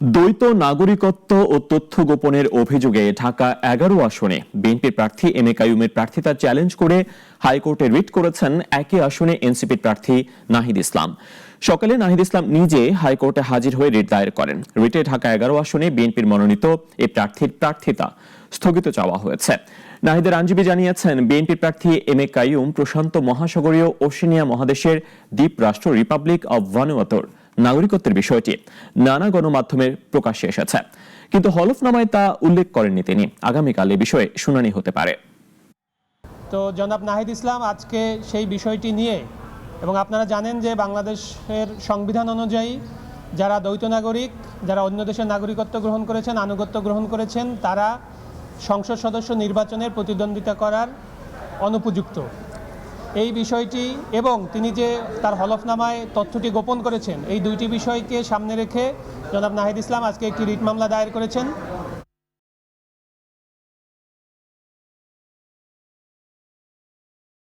দ্বৈত নাগরিকত্ব ও তথ্য গোপনের অভিযোগে ঢাকা এগারো আসনে বিএনপির প্রার্থী এম এ কাইয়ুমের প্রার্থিতা চ্যালেঞ্জ করে হাইকোর্টে রিট করেছেন একই আসনে এনসিপির প্রার্থী নাহিদ ইসলাম। সকালে নাহিদ ইসলাম নিজে হাইকোর্টে হাজির হয়ে রিট দায়ের করেন। রিটে ঢাকা এগারো আসনে বিএনপির মনোনীত এই প্রার্থীর প্রার্থিতা স্থগিত চাওয়া হয়েছে। নাহিদের আইনজীবী জানিয়েছেন বিএনপি প্রার্থী এম এ কাইয়ুম প্রশান্ত মহাসাগরীয় ওশেনিয়া মহাদেশের দ্বীপ রাষ্ট্র রিপাবলিক অব ভানুয়াতোর নাগরিকত্বের বিষয়টি নানা গণমাধ্যমের প্রকাশ্যে এসেছে। কিন্তু হলফনামায় তা উল্লেখ করেননি তিনি। আগামীকাল এ বিষয়ে শুনানি হতে পারে। তো জনাব নাহিদ ইসলাম, আজকে সেই বিষয়টি নিয়ে এবং আপনারা জানেন যে বাংলাদেশের সংবিধান অনুযায়ী যারা দ্বৈত নাগরিক, যারা অন্য দেশের নাগরিকত্ব গ্রহণ করেছেন, আনুগত্য গ্রহণ করেছেন, তারা সংসদ সদস্য নির্বাচনের প্রতিদ্বন্দ্বিতা করার অনুপযুক্ত। এই বিষয়টি এবং তিনি যে তার হলফনামায় তথ্যটি গোপন করেছেন, এই দুইটি বিষয়কে সামনে রেখে জনাব নাহিদ ইসলাম আজকে একটি রিট মামলা দায়ের করেছেন।